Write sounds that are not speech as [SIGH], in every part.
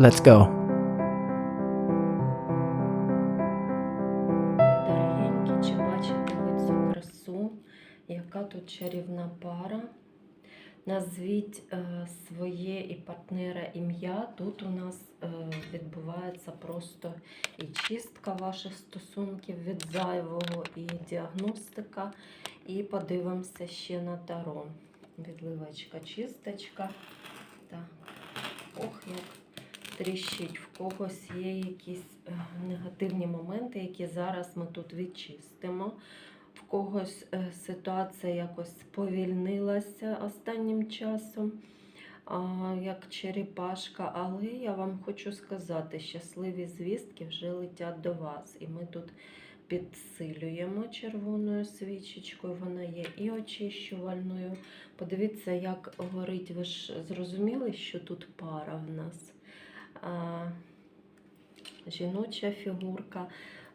Let's go. Дорогенькі, чи бачите ви цю красу? Яка тут чарівна пара? Назвіть е, своє і партнера ім'я. Тут у нас е, відбувається просто і чистка ваших стосунків від зайвого, і діагностика. І подивимося ще на таро. Відливочка, чисточка. Так. Ох, як тріщить. В когось є якісь е, негативні моменти, які зараз ми тут відчистимо. В когось е, ситуація якось сповільнилася останнім часом, як черепашка. Але я вам хочу сказати, щасливі звістки вже летять до вас. І ми тут підсилюємо червоною свічечкою. Вона є і очищувальною. Подивіться, як горить. Ви ж зрозуміли, що тут пара в нас. Жіноча фігурка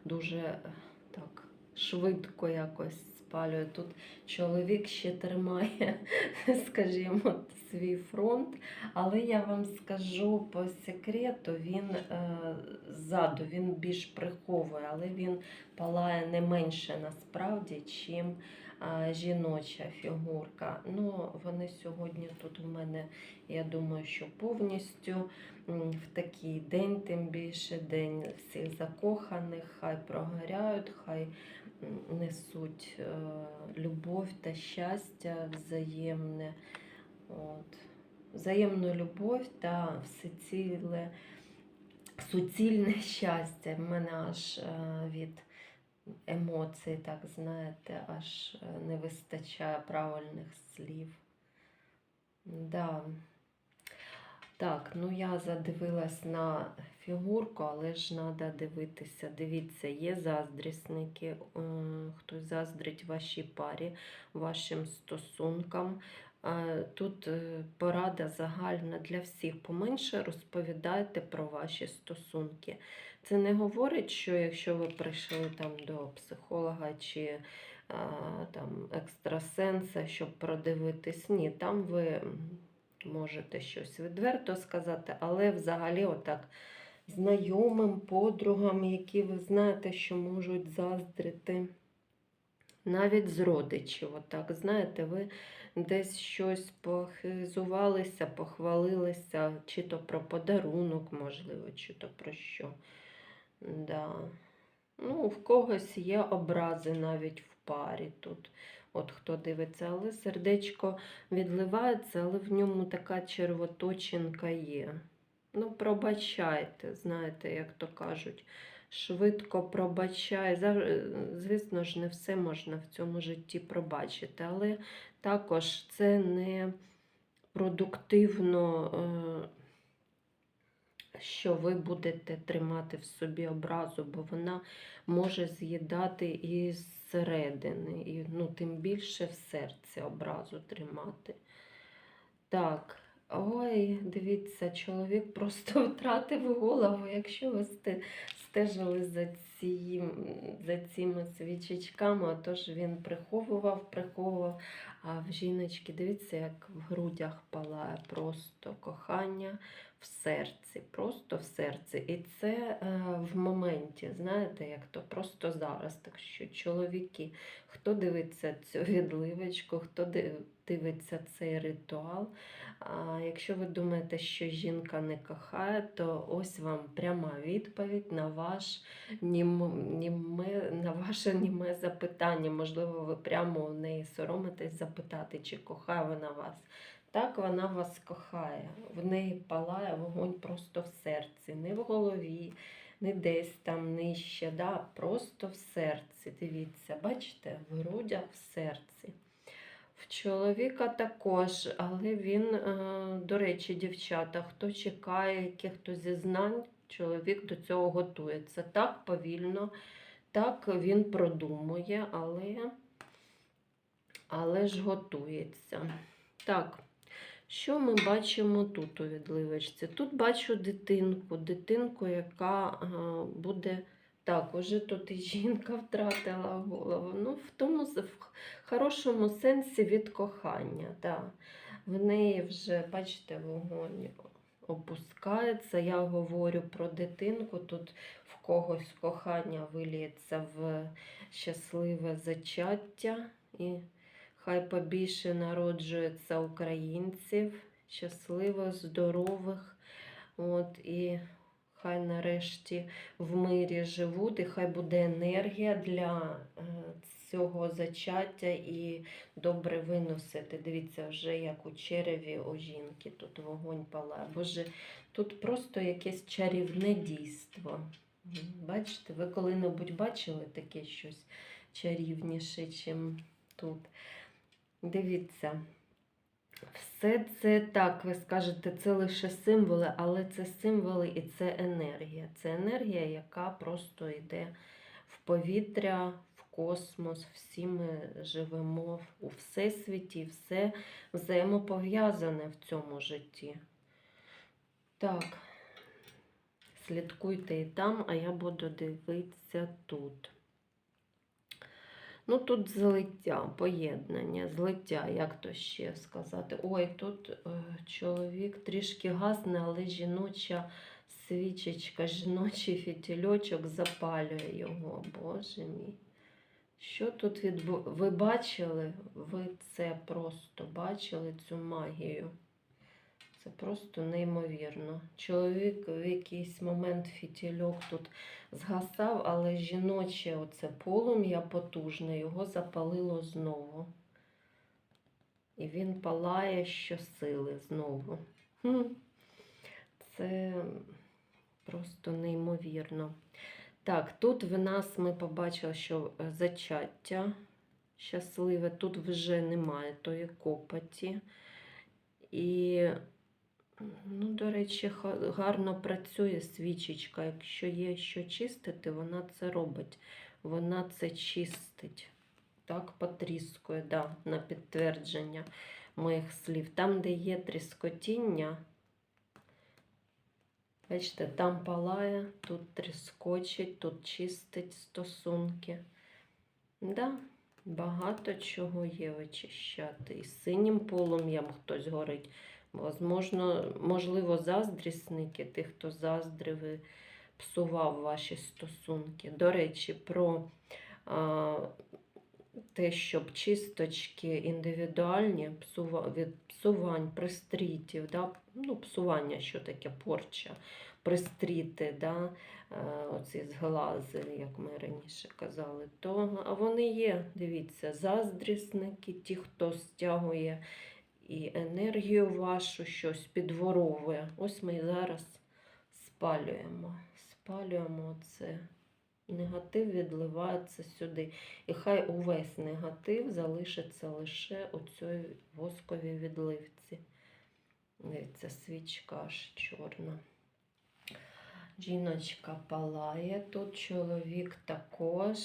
дуже е, так швидко якось спалює. Тут чоловік ще тримає, [LAUGHS] скажімо, свій фронт. Але я вам скажу по секрету, він е, ззаду він більш приховує, але він палає не менше насправді, чим е, жіноча фігурка. Ну, вони сьогодні тут у мене, я думаю, що повністю в такий день, тим більше день всіх закоханих, хай прогоряють, хай несуть е, любов та щастя взаємне. От. Взаємну любов та всеціле, суцільне щастя. В мене аж е, від емоцій, так знаєте, аж е, не вистачає правильних слів. Да. Так, ну я задивилась на фігурку, але ж треба дивитися. Дивіться, є заздрісники, е, хтось заздрить вашій парі, вашим стосункам. Е, Тут е, порада загальна для всіх. Поменше розповідайте про ваші стосунки. Це не говорить, що якщо ви прийшли там до психолога чи там, екстрасенса, щоб продивитись, ні, там ви можете щось відверто сказати, але взагалі отак знайомим, подругам, які ви знаєте, що можуть заздрити. Навіть з родичів, отак, знаєте, ви десь щось похизувалися, похвалилися, чи то про подарунок, можливо, чи то про що. Да. Ну, в когось є образи навіть в парі тут. От хто дивиться, але сердечко відливається, але в ньому така червоточинка є. Ну, пробачайте, знаєте, як то кажуть, швидко пробачай. Звісно ж, не все можна в цьому житті пробачити, але також це не продуктивно, е, що ви будете тримати в собі образу, бо вона може з'їдати і зсередини, і ну, тим більше в серці образу тримати. Так. Ой, дивіться, чоловік просто [LAUGHS] втратив голову. Якщо ви сте- стежили за, цим, за цими свічечками, отож він приховував, приховував. А в жіночки, дивіться, як в грудях палає просто кохання в серці, просто в серці. І це е, в моменті, знаєте, як то просто зараз. Так що чоловіки, хто дивиться цю відливочку, хто див- дивиться цей ритуал. А якщо ви думаєте, що жінка не кохає, то ось вам пряма відповідь на, ваш нім, німе, на ваше німе запитання. Можливо, ви прямо у неї соромитесь запитати, чи кохає вона вас. Так, вона вас кохає. В неї палає вогонь просто в серці, не в голові, не десь там нижче, да? просто в серці. Дивіться, бачите, в грудях в серці. В чоловіка також, але він, е, до речі, дівчата, хто чекає якихось зізнань, чоловік до цього готується. Так повільно, так він продумує, але, але ж готується. Так, що ми бачимо тут у відливочці? Тут бачу дитинку, дитинку, яка буде. Так, уже тут і жінка втратила голову. Ну, в тому в хорошому сенсі від кохання. Да. В неї вже, бачите, вогонь опускається. Я говорю про дитинку. Тут в когось кохання виліється в щасливе зачаття. І хай побільше народжується українців, щасливих, здорових. От, і хай нарешті в мирі живуть, і хай буде енергія для е, цього зачаття і добре виносити. Дивіться, вже як у череві у жінки тут вогонь палає. Боже, тут просто якесь чарівне дійство. Бачите, ви коли-небудь бачили таке щось чарівніше, чим тут. Дивіться. Все це так, ви скажете, це лише символи, але це символи і це енергія. Це енергія, яка просто йде в повітря, космос. Всі ми живемо у всесвіті, все взаємопов'язане в цьому житті. Так, слідкуйте і там, а я буду дивитися тут. Ну, тут злиття, поєднання, злиття, як то ще сказати. Ой, тут е, чоловік трішки гасне, але жіноча свічечка, жіночий фітільочок запалює його. Боже мій. Що тут відбу... Ви бачили? Ви це просто бачили цю магію? Це просто неймовірно. Чоловік в якийсь момент фітільок тут згасав, але жіноче оце полум'я потужне його запалило знову. І він палає щосили знову. Це просто неймовірно. Так, тут в нас ми побачили, що е, зачаття щасливе, тут вже немає тої копоті. І Ну, до речі, гарно працює свічечка. Якщо є що чистити, вона це робить. Вона це чистить. Так, потріскує, да, на підтвердження моїх слів. Там, де є тріскотіння, бачите, там палає, тут тріскочить, тут чистить стосунки. Да, багато чого є вичищати. І синім полум'ям хтось горить. Возможно, можливо, заздрісники, тих, хто заздрив і псував ваші стосунки. До речі, про а, те, щоб чисточки індивідуальні, псува, від псувань, пристрітів, да? ну, псування, що таке порча, пристріти, да? е, оці зглази, як ми раніше казали, то а вони є, дивіться, заздрісники, ті, хто стягує і енергію вашу щось підворовує. Ось ми зараз спалюємо. Спалюємо це. Негатив відливається сюди. І хай увесь негатив залишиться лише у цій восковій відливці. Дивіться, свічка аж чорна. Жіночка палає, тут чоловік також.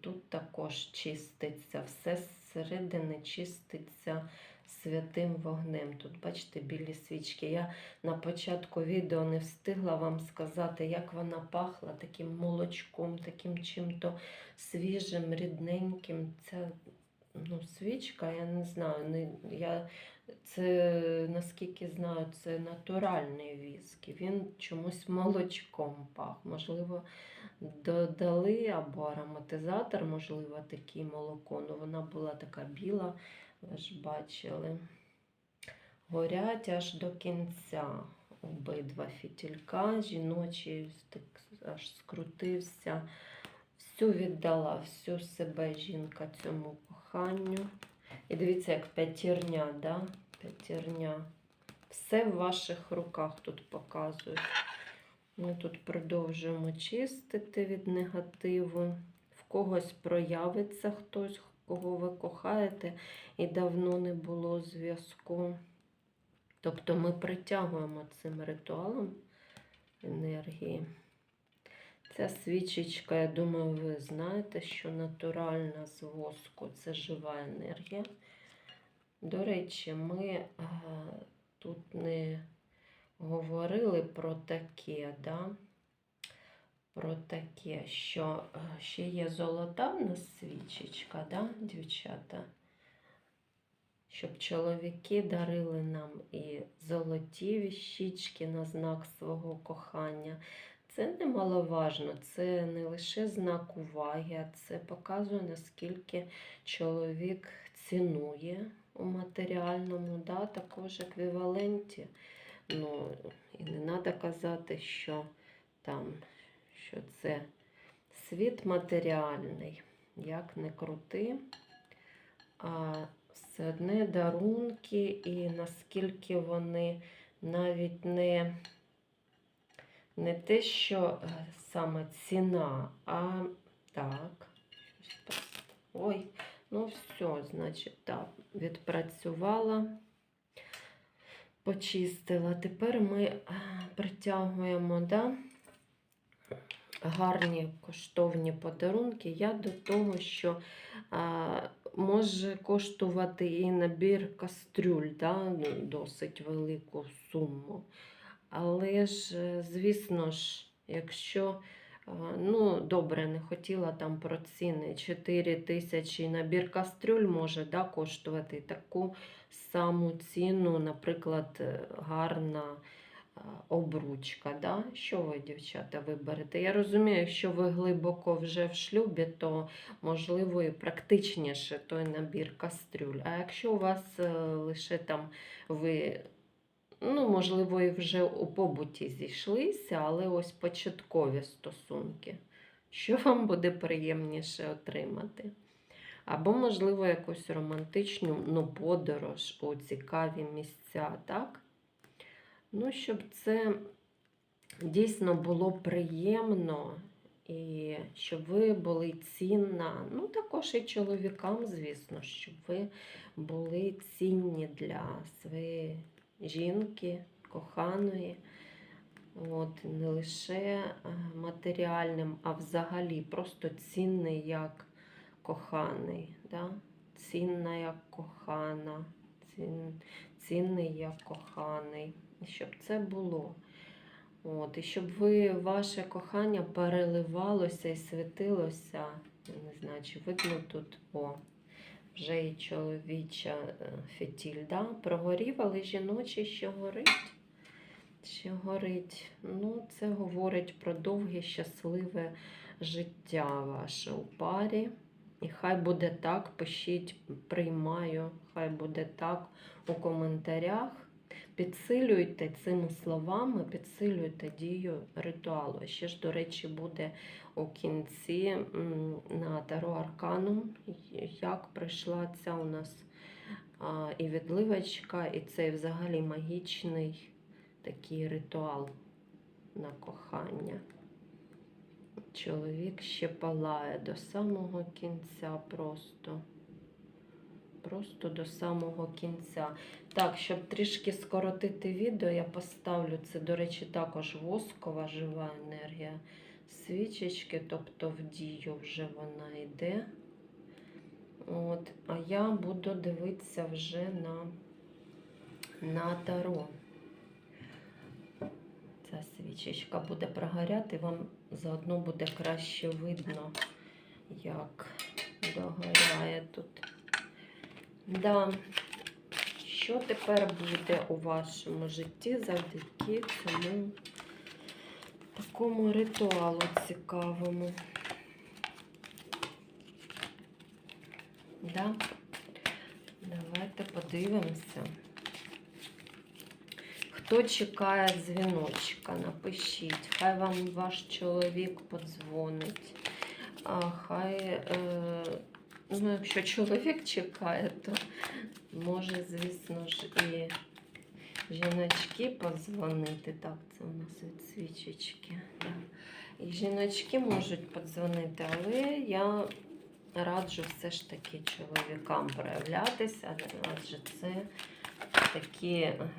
Тут також чиститься, все зсередини чиститься святим вогнем. Тут, бачите, білі свічки. Я на початку відео не встигла вам сказати, як вона пахла таким молочком, таким чим-то свіжим, рідненьким. Ця ну, свічка, я не знаю, не, я, це, наскільки знаю, це натуральний віск. Він чомусь молочком пах. Можливо, додали або ароматизатор, можливо, такий молоко. Ну, вона була така біла, ви ж бачили. Горять аж до кінця обидва фітілька. Жіночий так аж скрутився. Всю віддала, всю себе жінка цьому коханню. І дивіться, як п'ятірня, да? п'ятірня. Все в ваших руках тут показують. Ми тут продовжуємо чистити від негативу. В когось проявиться хтось, кого ви кохаєте, і давно не було зв'язку. Тобто ми притягуємо цим ритуалом енергії. Ця свічечка, я думаю, ви знаєте, що натуральна з воску це жива енергія. До речі, ми е, тут не говорили про таке, да? Про таке, що е, ще є золота в нас свічечка, да, дівчата? щоб чоловіки дарили нам і золоті віщички на знак свого кохання. Це немаловажно, це не лише знак уваги, а це показує, наскільки чоловік цінує у матеріальному, да, також еквіваленті. Ну, і не треба казати, що там, що це світ матеріальний, як не крути, а все одне дарунки, і наскільки вони навіть не, не те, що е, саме ціна, а так. Ой, ну все, значить, так, відпрацювала, почистила. Тепер ми е, притягуємо, да? Гарні коштовні подарунки. Я до того, що а, може коштувати і набір кастрюль, да, ну, досить велику суму. Але ж, е, звісно ж, якщо ну, добре, не хотіла там про ціни. 4 тисячі набір кастрюль може да, коштувати таку саму ціну, наприклад, е, гарна обручка. Да? Що ви, дівчата, виберете? Я розумію, якщо ви глибоко вже в шлюбі, то можливо і практичніше той набір кастрюль. А якщо у вас е, лише там ви, ну, можливо, і вже у побуті зійшлися, але ось початкові стосунки, що вам буде приємніше отримати? Або, можливо, якусь романтичну ну, подорож у цікаві місця, так? Ну, щоб це дійсно було приємно, і щоб ви були цінна, ну також і чоловікам, звісно, щоб ви були цінні для своєї жінки, коханої. От, не лише е, матеріальним, а взагалі просто цінний як коханий. Да? Цінна як кохана, цін, цінний як коханий. Щоб це було. От, і щоб ви, ваше кохання переливалося і світилося. Не знаю, чи видно тут о, вже і чоловіча е, фітіль. Да? Прогорів, але жіночий ще горить. Ще горить. Ну, це говорить про довге щасливе життя ваше у парі. І хай буде так, пишіть, приймаю, хай буде так у коментарях. Підсилюйте цими словами, підсилюйте дію ритуалу. Ще ж, до речі, буде у кінці на Таро Аркану, як прийшла ця у нас і відливочка, і цей взагалі магічний такий ритуал на кохання. Чоловік ще палає до самого кінця просто. Просто до самого кінця. Так, щоб трішки скоротити відео, я поставлю це, до речі, також воскова жива енергія свічечки, тобто в дію вже вона йде. От, а я буду дивитися вже на, на таро. Ця свічечка буде прогоряти, вам заодно буде краще видно, як догоряє тут. Да. Що тепер буде у вашому житті завдяки цьому такому ритуалу цікавому? Да? Давайте подивимося. Хто чекає дзвіночка, напишіть. Хай вам ваш чоловік подзвонить. А хай, е, ну, якщо чоловік чекає, то може, звісно ж, і жіночки подзвонити. Так, це у нас від свічечки. І жіночки можуть подзвонити, але я раджу все ж таки чоловікам проявлятися, адже це такі. е,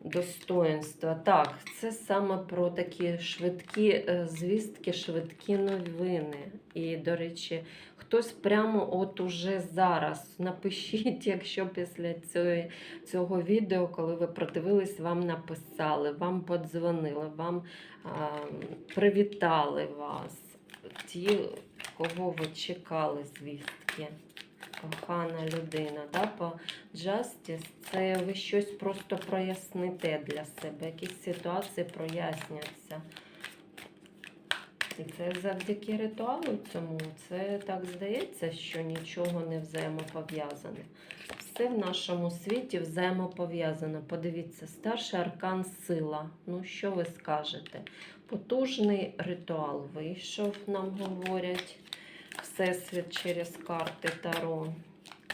достоинства. Так, це саме про такі швидкі е, звістки, швидкі новини. І, до речі, хтось прямо от уже зараз напишіть, якщо після цього, відео, коли ви продивились, вам написали, вам подзвонили, вам а, привітали вас, ті, кого ви чекали звістки. кохана людина. Да? По Justice це ви щось просто проясните для себе, якісь ситуації проясняться. І це завдяки ритуалу цьому. Це так здається, що нічого не взаємопов'язане. Все в нашому світі взаємопов'язано. Подивіться, старший аркан сила. Ну, що ви скажете? Потужний ритуал вийшов, нам говорять Всесвіт через карти Таро.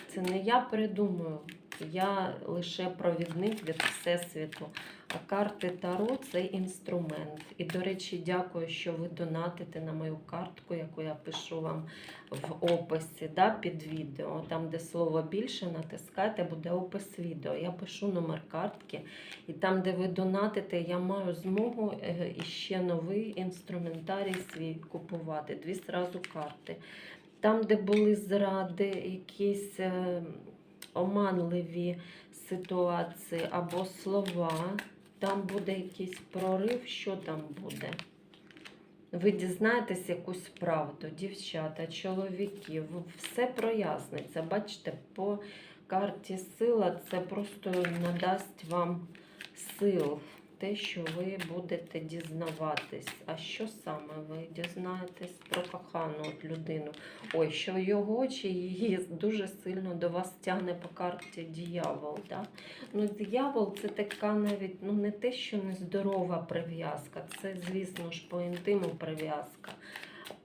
Це не я придумую, я лише провідник від Всесвіту. А карти Таро це інструмент. І, до речі, дякую, що ви донатите на мою картку, яку я пишу вам в описі да, під відео. Там, де слово більше, натискайте, буде опис відео. Я пишу номер картки, і там, де ви донатите, я маю змогу е, іще новий інструментарій свій купувати. Дві зразу карти. Там, де були зради, якісь е, оманливі ситуації або слова, там буде якийсь прорив, що там буде. Ви дізнаєтесь якусь правду, дівчата, чоловіки, все проясниться. Бачите, по карті сила це просто надасть вам сил, те, що ви будете дізнаватись. А що саме ви дізнаєтесь про кохану людину? Ой, що його чи її дуже сильно до вас тягне по карті діявол. Да? Ну, диявол це така навіть ну не те, що нездорова прив'язка, це, звісно ж, по інтиму прив'язка.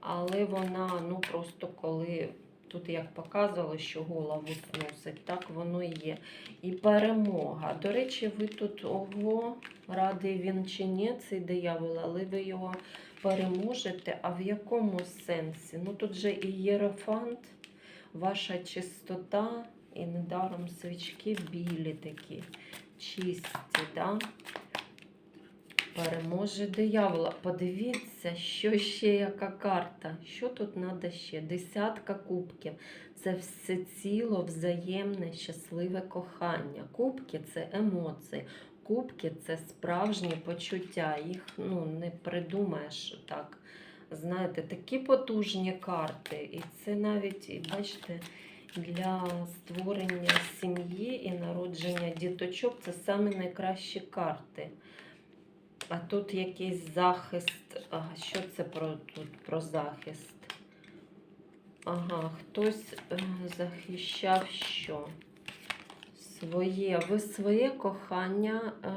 Але вона, ну просто коли тут як показували, що голову сносить, так воно і є. І перемога. До речі, ви тут ого, радий він чи ні, цей диявол, але ви його переможете. А в якому сенсі? Ну тут же і єрофант, ваша чистота, і недаром свічки білі такі, чисті, да? Переможе диявола. Подивіться, що ще яка карта. Що тут треба ще? Десятка кубків. Це все ціло взаємне, щасливе кохання. Кубки це емоції. Кубки це справжні почуття. Їх ну, не придумаєш так. Знаєте, такі потужні карти. І це навіть, бачите, для створення сім'ї і народження діточок це самі найкращі карти. А тут якийсь захист. Ага, що це про тут про захист? Ага, хтось е, захищав що? Своє. Ви своє кохання е,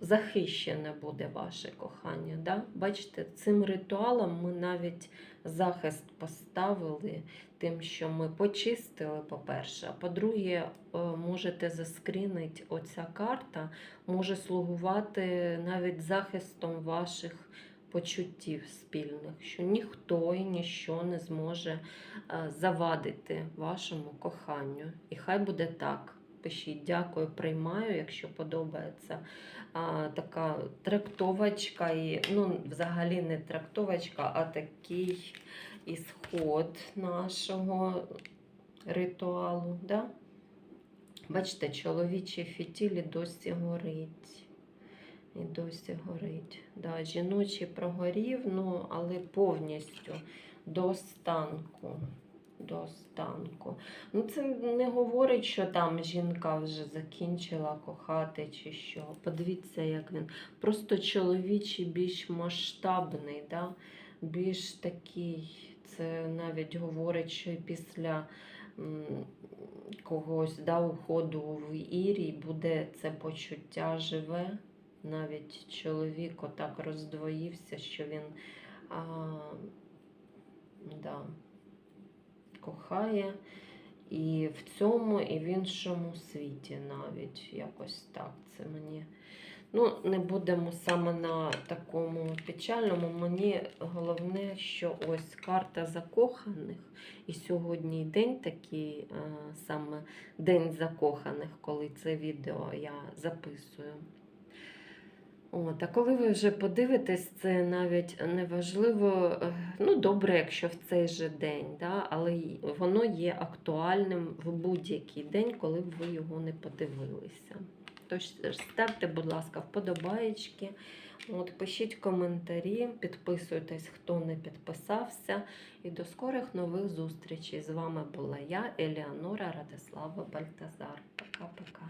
захищене буде ваше кохання. Да? Бачите, цим ритуалом ми навіть захист поставили, тим, що ми почистили, по-перше. А по-друге, е, можете заскрінити оця карта може слугувати навіть захистом ваших почуттів спільних, що ніхто і ніщо не зможе е, завадити вашому коханню. І хай буде так. Пишіть, дякую, приймаю, якщо подобається така трактовочка, і, ну, взагалі не трактовочка, а такий ісход нашого ритуалу. Да? Бачите, чоловічий фітіль і досі горить. І досі горить. Да, жіночий прогорів, ну, але повністю до останку. До останку. Ну, це не говорить, що там жінка вже закінчила кохати чи що. Подивіться, як він. Просто чоловічий більш масштабний, да? більш такий. Це навіть говорить, що після когось да, уходу в Ірій буде це почуття живе. Навіть чоловік отак роздвоївся, що він а, да, кохає і в цьому, і в іншому світі навіть якось так. Це мені. Ну, не будемо саме на такому печальному. Мені головне, що ось карта закоханих. І сьогодні день такий, е, саме День закоханих, коли це відео я записую. От, А коли ви вже подивитесь, це навіть неважливо, е, ну добре, якщо в цей же день, да, але воно є актуальним в будь-який день, коли б ви його не подивилися. Тож е, ставте, будь ласка, вподобаєчки, от, пишіть коментарі, підписуйтесь, хто не підписався. І до скорих нових зустрічей. З вами була я, Еліанора Радислава Бальтазар. Пока-пока.